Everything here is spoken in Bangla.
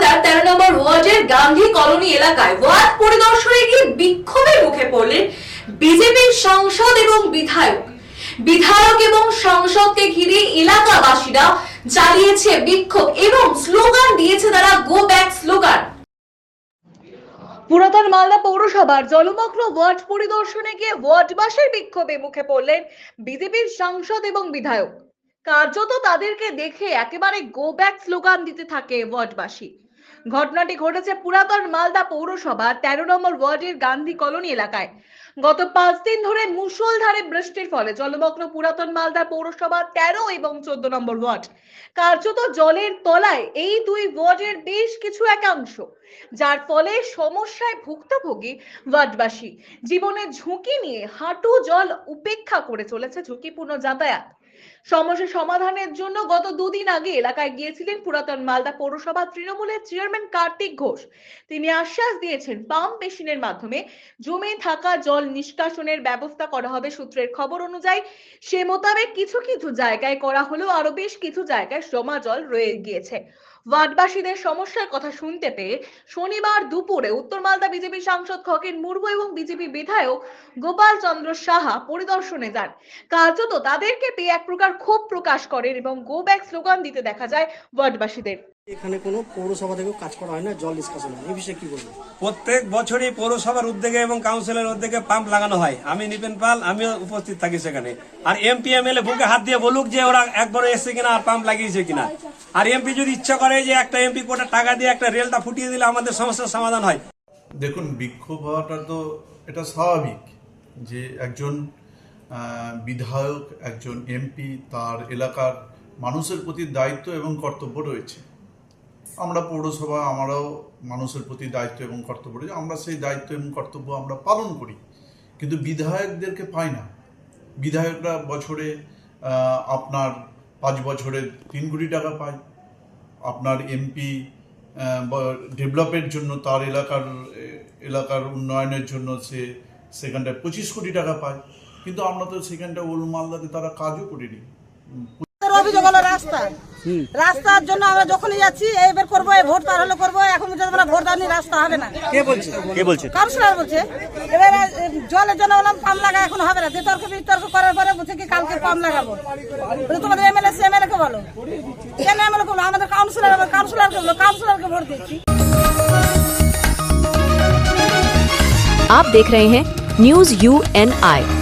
মালদার তেরো নম্বর ওয়ার্ডের গান্ধী কলোনি এলাকায় ওয়ার্ড পরিদর্শনে গিয়ে বিক্ষোভের মুখে পড়লেন বিজেপির সাংসদ এবং বিধায়ক। বিধায়ক এবং সংসদকে ঘিরে এলাকাবাসীরা চালিয়েছে বিক্ষোভ এবং স্লোগান দিয়েছে তারা গো ব্যাক স্লোগান। পুরাতন মালদা পৌরসভার জলমগ্ন ওয়ার্ড পরিদর্শনে গিয়ে ওয়ার্ডবাসীর বিক্ষোভে মুখে পড়লেন বিজেপির সাংসদ এবং বিধায়ক। কার্যত তাদেরকে দেখে একেবারে গো ব্যাক স্লোগান দিতে থাকে ওয়ার্ডবাসী। ঘটনাটি ঘটেছে পুরাতন মালদা পৌরসভা তেরো নম্বর ওয়ার্ডের গান্ধী কলোনি এলাকায়। গত পাঁচ দিন ধরে মুষলধারে বৃষ্টির ফলে জলমগ্ন পুরাতন মালদা পৌরসভা তেরো এবং চোদ্দ নম্বর ওয়ার্ড। কার্যত জলের তলায় এই দুই ওয়ার্ডের বেশ কিছু একাংশ। যার ফলে সমস্যায় ভুক্তভোগী ওয়ার্ডবাসী। জীবনের ঝুঁকি নিয়ে হাঁটু জল উপেক্ষা করে চলেছে ঝুঁকিপূর্ণ যাতায়াত। সমস্যা সমাধানের জন্য গত দুদিন আগে এলাকায় গিয়েছিলেন পুরাতন মালদা পৌরসভা তৃণমূলের চেয়ারম্যান কার্তিক ঘোষ। তিনি আশ্বাস দিয়েছেন, পাম্প মেশিনের মাধ্যমে জমে থাকা জল নিষ্কাশনের ব্যবস্থা করা হবে সূত্রের খবর অনুযায়ী, সে মোতাবেক কিছু কিছু জায়গায় করা হলেও আরও বেশ কিছু জায়গায় জমা জল রয়ে গিয়েছে। ওয়ার্ডবাসীদের সমস্যার কথা শুনতে পেয়ে শনিবার দুপুরে উত্তর মালদা বিজেপি সাংসদ খকেন মুর্মু এবং বিজেপি বিধায়ক গোপাল চন্দ্র সাহা পরিদর্শনে যান। কার্যত তাদেরকে পেয়ে এক প্রকার ক্ষোভ প্রকাশ করেন এবং গো ব্যাক স্লোগান দিতে দেখা যায় ওয়ার্ডবাসীদের। এখানে কোনো পৌরসভা থেকে কাজ করা হয় না জল নিষ্কাশন হয় এই বিষয়ে কি বলব প্রত্যেক বছরই পৌরসভার উদ্যোগে এবং কাউন্সিলের উদ্যোগে পাম্প লাগানো হয়। আমি নিপেন পাল আমিও উপস্থিত থাকি সেখানে। আর এমপি এমএলএ বুকে হাত দিয়ে বলুক যে ওরা একবার এসে কিনা আর পাম্প লাগিয়েছে কিনা। আর এমপি যদি ইচ্ছা করে যে একটা এমপি কোটা টাকা দিয়ে একটা রেলটা ফুটিয়ে দিলে আমাদের সমস্যার সমাধান হয়। দেখুন বিক্ষোভ হওয়াটা তো এটা স্বাভাবিক যে একজন বিধায়ক একজন এমপি তার এলাকার মানুষের প্রতি দায়িত্ব এবং কর্তব্য রয়েছে। আমরা পৌরসভা, আমরাও মানুষের প্রতি দায়িত্ব এবং কর্তব্য রয়েছে। আমরা সেই দায়িত্ব এবং কর্তব্য আমরা পালন করি। কিন্তু বিধায়কদেরকে পাই না। বিধায়করা বছরে আপনার পাঁচ বছরে তিন কোটি টাকা পায়। আপনার এমপি ডেভেলপের জন্য, তার এলাকার এলাকার উন্নয়নের জন্য সে সেখানটায় পঁচিশ কোটি টাকা পায়। কিন্তু আমরা তো সেখানটা ওল মালদাতে তারা কাজও করিনি। রাস্তা রাস্তার জন্য আমরা যখনই যাচ্ছি এইবার করবো এই ভোট পার হলে করবো এখন পর্যন্ত আমরা ভোট দাওনি রাস্তা হবে না কে বলছে কে বলছে কাউন্সিলর বলছে এবার জলের জন্য বললাম পাম্প লাগা এখন হবে না বিতর্ক বিতর্ক করার পরে বলছে কি কালকে পাম্প লাগাবো বলে তোমাদের এমএলএ সি এমএলএ কে বলো কেন এমএলএ কে বলো আমাদের কাউন্সিলর আমার কাউন্সিলরকে বলো কাউন্সিলরকে ভোট দিচ্ছি आप देख रहे हैं न्यूज यू एन आई